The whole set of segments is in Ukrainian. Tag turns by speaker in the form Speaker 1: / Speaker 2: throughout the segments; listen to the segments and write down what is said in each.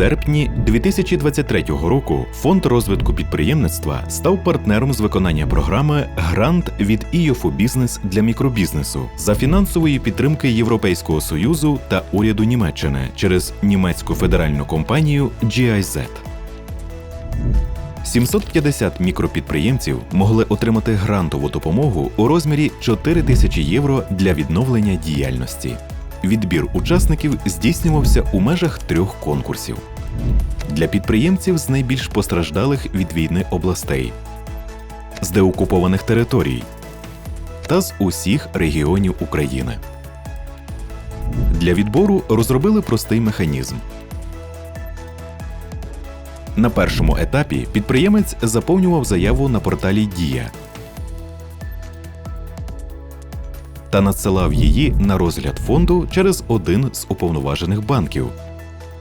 Speaker 1: серпні 2023 року Фонд розвитку підприємництва став партнером з виконання програми Грант від EUFO Business для мікробізнесу за фінансової підтримки Європейського союзу та уряду Німеччини через німецьку федеральну компанію GIZ. 750 мікропідприємців могли отримати грантову допомогу у розмірі 4 тисячі євро для відновлення діяльності. Відбір учасників здійснювався у межах трьох конкурсів для підприємців з найбільш постраждалих від війни областей, з деокупованих територій та з усіх регіонів України. Для відбору розробили простий механізм. На першому етапі підприємець заповнював заяву на порталі Дія та надсилав її на розгляд фонду через один з уповноважених банків.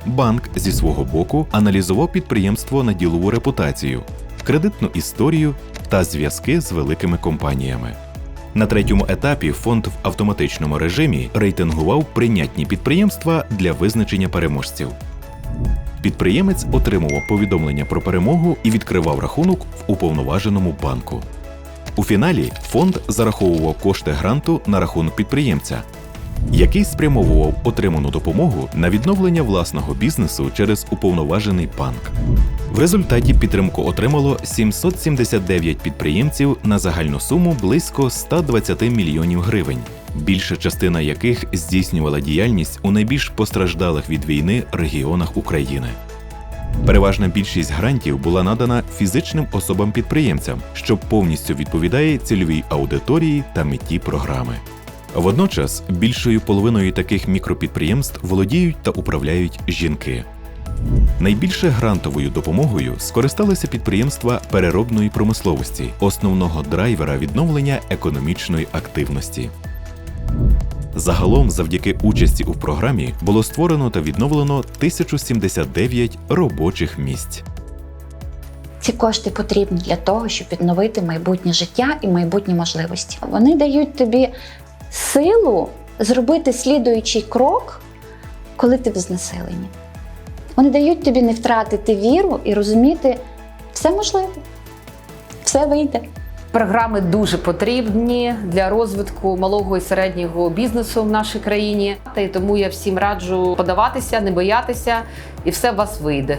Speaker 1: Банк зі свого боку аналізував підприємство на ділову репутацію, кредитну історію та зв'язки з великими компаніями. На третьому етапі фонд в автоматичному режимі рейтингував прийнятні підприємства для визначення переможців. Підприємець отримував повідомлення про перемогу і відкривав рахунок в уповноваженому банку. У фіналі фонд зараховував кошти гранту на рахунок підприємця, який спрямовував отриману допомогу на відновлення власного бізнесу через уповноважений банк. В результаті підтримку отримало 779 підприємців на загальну суму близько 120 мільйонів гривень, більша частина яких здійснювала діяльність у найбільш постраждалих від війни регіонах України. Переважна більшість грантів була надана фізичним особам-підприємцям, що повністю відповідає цільовій аудиторії та меті програми. Водночас більшою половиною таких мікропідприємств володіють та управляють жінки. Найбільше грантовою допомогою скористалися підприємства переробної промисловості, основного драйвера відновлення економічної активності. Загалом, завдяки участі у програмі, було створено та відновлено 1079 робочих місць.
Speaker 2: Ці кошти потрібні для того, щоб відновити майбутнє життя і майбутні можливості. Вони дають тобі силу зробити слідуючий крок, коли ти в знесиленні. Вони дають тобі не втратити віру і розуміти, все можливо, все вийде.
Speaker 3: Програми дуже потрібні для розвитку малого і середнього бізнесу в нашій країні. Та й тому я всім раджу подаватися, не боятися, і все у вас вийде.